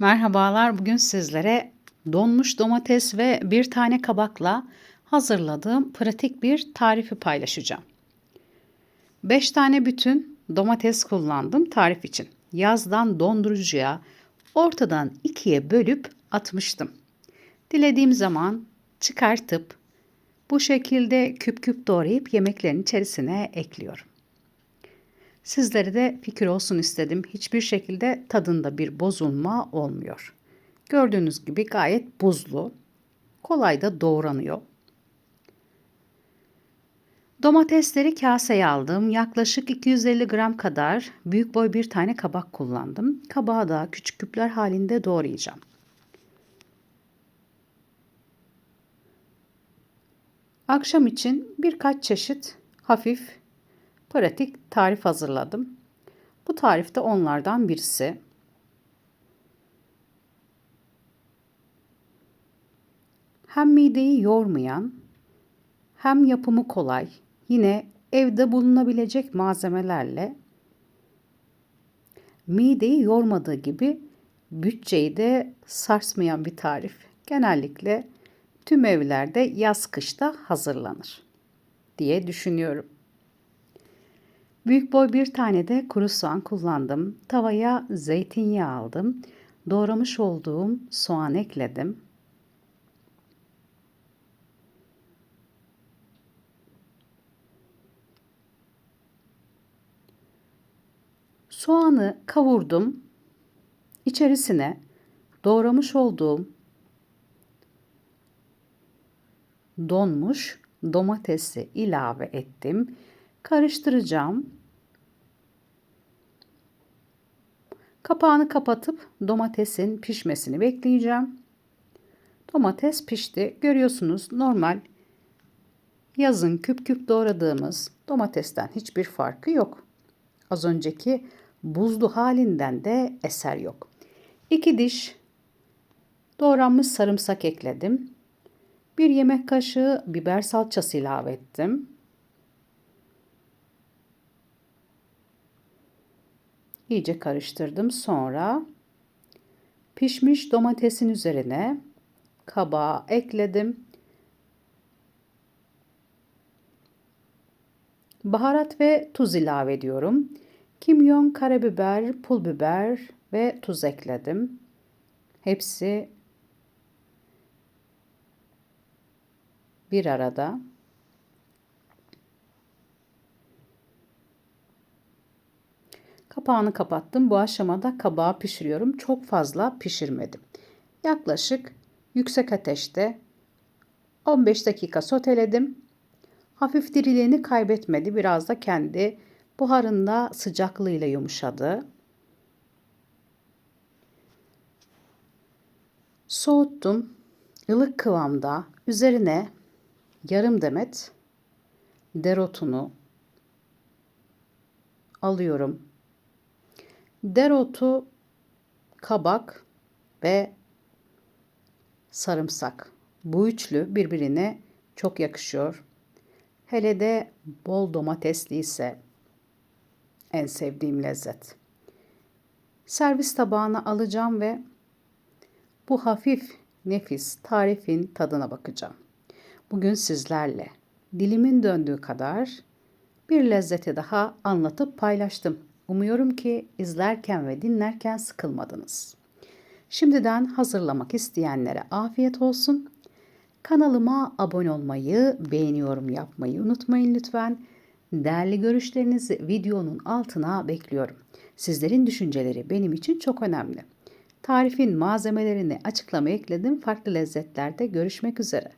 Merhabalar. Bugün sizlere donmuş domates ve bir tane kabakla hazırladığım pratik bir tarifi paylaşacağım. 5 tane bütün domates kullandım tarif için. Yazdan dondurucuya ortadan ikiye bölüp atmıştım. Dilediğim zaman çıkartıp bu şekilde küp küp doğrayıp yemeklerin içerisine ekliyorum. Sizlere de fikir olsun istedim. Hiçbir şekilde tadında bir bozulma olmuyor. Gördüğünüz gibi gayet buzlu. Kolay da doğranıyor. Domatesleri kaseye aldım. Yaklaşık 250 gram kadar büyük boy bir tane kabak kullandım. Kabağı da küçük küpler halinde doğrayacağım. Akşam için birkaç çeşit hafif pratik tarif hazırladım. Bu tarif de onlardan birisi. Hem mideyi yormayan, hem yapımı kolay, yine evde bulunabilecek malzemelerle mideyi yormadığı gibi bütçeyi de sarsmayan bir tarif. Genellikle tüm evlerde yaz kışta hazırlanır diye düşünüyorum. Büyük boy bir tane de kuru soğan kullandım. Tavaya zeytinyağı aldım. Doğramış olduğum soğan ekledim. Soğanı kavurdum. İçerisine doğramış olduğum donmuş domatesi ilave ettim. Karıştıracağım. Kapağını kapatıp domatesin pişmesini bekleyeceğim. Domates pişti. Görüyorsunuz normal yazın küp küp doğradığımız domatesten hiçbir farkı yok. Az önceki buzlu halinden de eser yok. 2 diş doğranmış sarımsak ekledim. 1 yemek kaşığı biber salçası ilave ettim. İyice karıştırdım. Sonra pişmiş domatesin üzerine kabağı ekledim. Baharat ve tuz ilave ediyorum. Kimyon, karabiber, pul biber ve tuz ekledim. Hepsi bir arada. Kapağını kapattım. Bu aşamada kabağı pişiriyorum. Çok fazla pişirmedim. Yaklaşık yüksek ateşte 15 dakika soteledim. Hafif diriliğini kaybetmedi. Biraz da kendi buharında sıcaklığıyla yumuşadı. Soğuttum. Ilık kıvamda üzerine yarım demet dereotunu alıyorum. Dereotu, kabak ve sarımsak. Bu üçlü birbirine çok yakışıyor. Hele de bol domatesli ise en sevdiğim lezzet. Servis tabağına alacağım ve bu hafif nefis tarifin tadına bakacağım. Bugün sizlerle dilimin döndüğü kadar bir lezzeti daha anlatıp paylaştım. Umuyorum ki izlerken ve dinlerken sıkılmadınız. Şimdiden hazırlamak isteyenlere afiyet olsun. Kanalıma abone olmayı, beğeni yorum yapmayı unutmayın lütfen. Değerli görüşlerinizi videonun altına bekliyorum. Sizlerin düşünceleri benim için çok önemli. Tarifin malzemelerini açıklama ekledim. Farklı lezzetlerde görüşmek üzere.